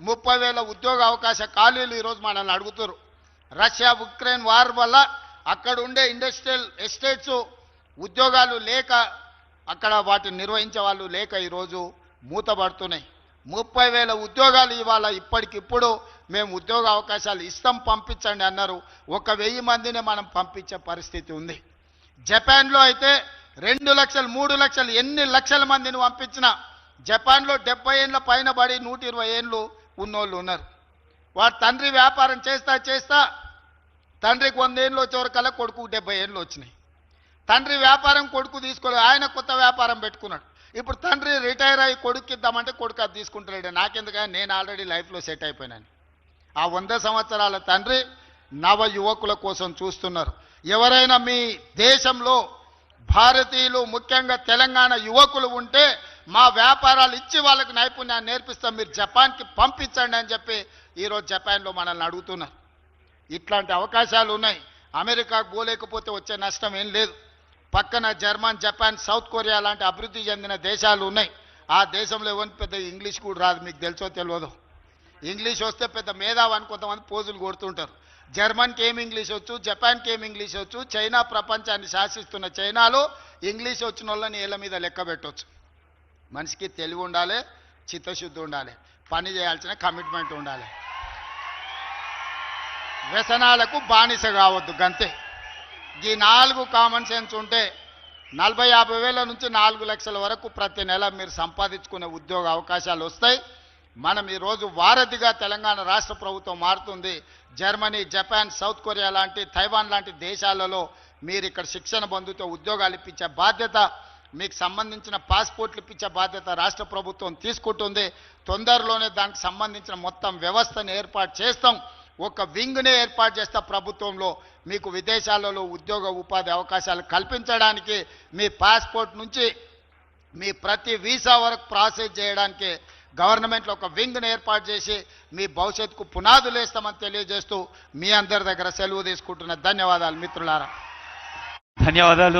ముప్పై వేల ఉద్యోగ అవకాశ ఖాళీలు ఈరోజు మనల్ని అడుగుతారు రష్యా ఉక్రెయిన్ వార్ వల్ల అక్కడ ఉండే ఇండస్ట్రియల్ ఎస్టేట్స్ ఉద్యోగాలు లేక అక్కడ వాటిని నిర్వహించే వాళ్ళు లేక ఈరోజు మూతపడుతున్నాయి. ముప్పై వేల ఉద్యోగాలు ఇవాళ ఇప్పటికిప్పుడు మేము ఉద్యోగ అవకాశాలు ఇస్తాం పంపించండి అన్నారు. ఒక వెయ్యి మందిని మనం పంపించే పరిస్థితి ఉంది. జపాన్లో అయితే రెండు లక్షలు మూడు లక్షలు ఎన్ని లక్షల మందిని పంపించినా జపాన్లో డెబ్బై ఏళ్ళ పైన పడి నూట ఇరవై ఏళ్ళు ఉన్నోళ్ళు ఉన్నారు. వాడు తండ్రి వ్యాపారం చేస్తా చేస్తా తండ్రికి వంద ఏళ్ళు వచ్చేవరకల్లా కొడుకు డెబ్బై ఏళ్ళు వచ్చినాయి. తండ్రి వ్యాపారం కొడుకు తీసుకోలేదు ఆయన కొత్త వ్యాపారం పెట్టుకున్నాడు. ఇప్పుడు తండ్రి రిటైర్ అయ్యి కొడుకు ఇద్దామంటే కొడుకు అది తీసుకుంటలేడు. నాకెందుకని నేను ఆల్రెడీ లైఫ్లో సెట్ అయిపోయినాను. ఆ వంద సంవత్సరాల తండ్రి నవ యువకుల కోసం చూస్తున్నారు. ఎవరైనా మీ దేశంలో భారతీయులు ముఖ్యంగా తెలంగాణ యువకులు ఉంటే మా వ్యాపారాలు ఇచ్చి వాళ్ళకి నైపుణ్యాన్ని నేర్పిస్తాం. మీరు జపాన్కి పంపించండి అని చెప్పి ఈరోజు జపాన్లో మనల్ని అడుగుతున్నారు. ఇట్లాంటి అవకాశాలు ఉన్నాయి. అమెరికాకు పోలేకపోతే వచ్చే నష్టం ఏం లేదు. పక్కన జర్మన్ జపాన్ సౌత్ కొరియా లాంటి అభివృద్ధి చెందిన దేశాలు ఉన్నాయి. ఆ దేశంలో ఎవరికి పెద్ద ఇంగ్లీష్ కూడా రాదు. మీకు తెలుసో తెలియదు. ఇంగ్లీష్ వస్తే పెద్ద మేధావని అని కొంతమంది పోజులు కొడుతుంటారు. జర్మన్కి ఏమి ఇంగ్లీష్ వచ్చు జపాన్కి ఏమి ఇంగ్లీష్ వచ్చు చైనా ప్రపంచాన్ని శాసిస్తున్న చైనాలో ఇంగ్లీష్ వచ్చిన వాళ్ళని ఏళ్ళ మీద లెక్క పెట్టవచ్చు మనిషికి తెలివి ఉండాలి చిత్తశుద్ధి ఉండాలి పని చేయాల్సిన కమిట్మెంట్ ఉండాలి. వ్యసనాలకు బానిస కావద్దు గంతే. ఈ నాలుగు కామన్ సెన్స్ ఉంటే నలభై యాభై వేల నుంచి నాలుగు లక్షల వరకు ప్రతి నెల మీరు సంపాదించుకునే ఉద్యోగ అవకాశాలు వస్తాయి. మనం ఈరోజు వారధిగా తెలంగాణ రాష్ట్ర ప్రభుత్వం మారుతుంది. జర్మనీ జపాన్ సౌత్ కొరియా లాంటి తైవాన్ లాంటి దేశాలలో మీరు ఇక్కడ శిక్షణ పొందుతూ ఉద్యోగాలు ఇప్పించే బాధ్యత మీకు సంబంధించిన పాస్పోర్ట్లు ఇప్పించే బాధ్యత రాష్ట్ర ప్రభుత్వం తీసుకుంటుంది. తొందరలోనే దానికి సంబంధించిన మొత్తం వ్యవస్థను ఏర్పాటు చేస్తాం. ఒక వింగ్నే ఏర్పాటు చేస్తా ప్రభుత్వంలో. మీకు విదేశాలలో ఉద్యోగ ఉపాధి అవకాశాలు కల్పించడానికి మీ పాస్పోర్ట్ నుంచి మీ ప్రతి వీసా వరకు ప్రాసెస్ చేయడానికి గవర్నమెంట్లో ఒక వింగ్ను ఏర్పాటు చేసి మీ భవిష్యత్తుకు పునాదులు వేస్తామని తెలియజేస్తూ మీ అందరి దగ్గర సెలవు తీసుకుంటున్న ధన్యవాదాలు మిత్రులారా. ధన్యవాదాలు.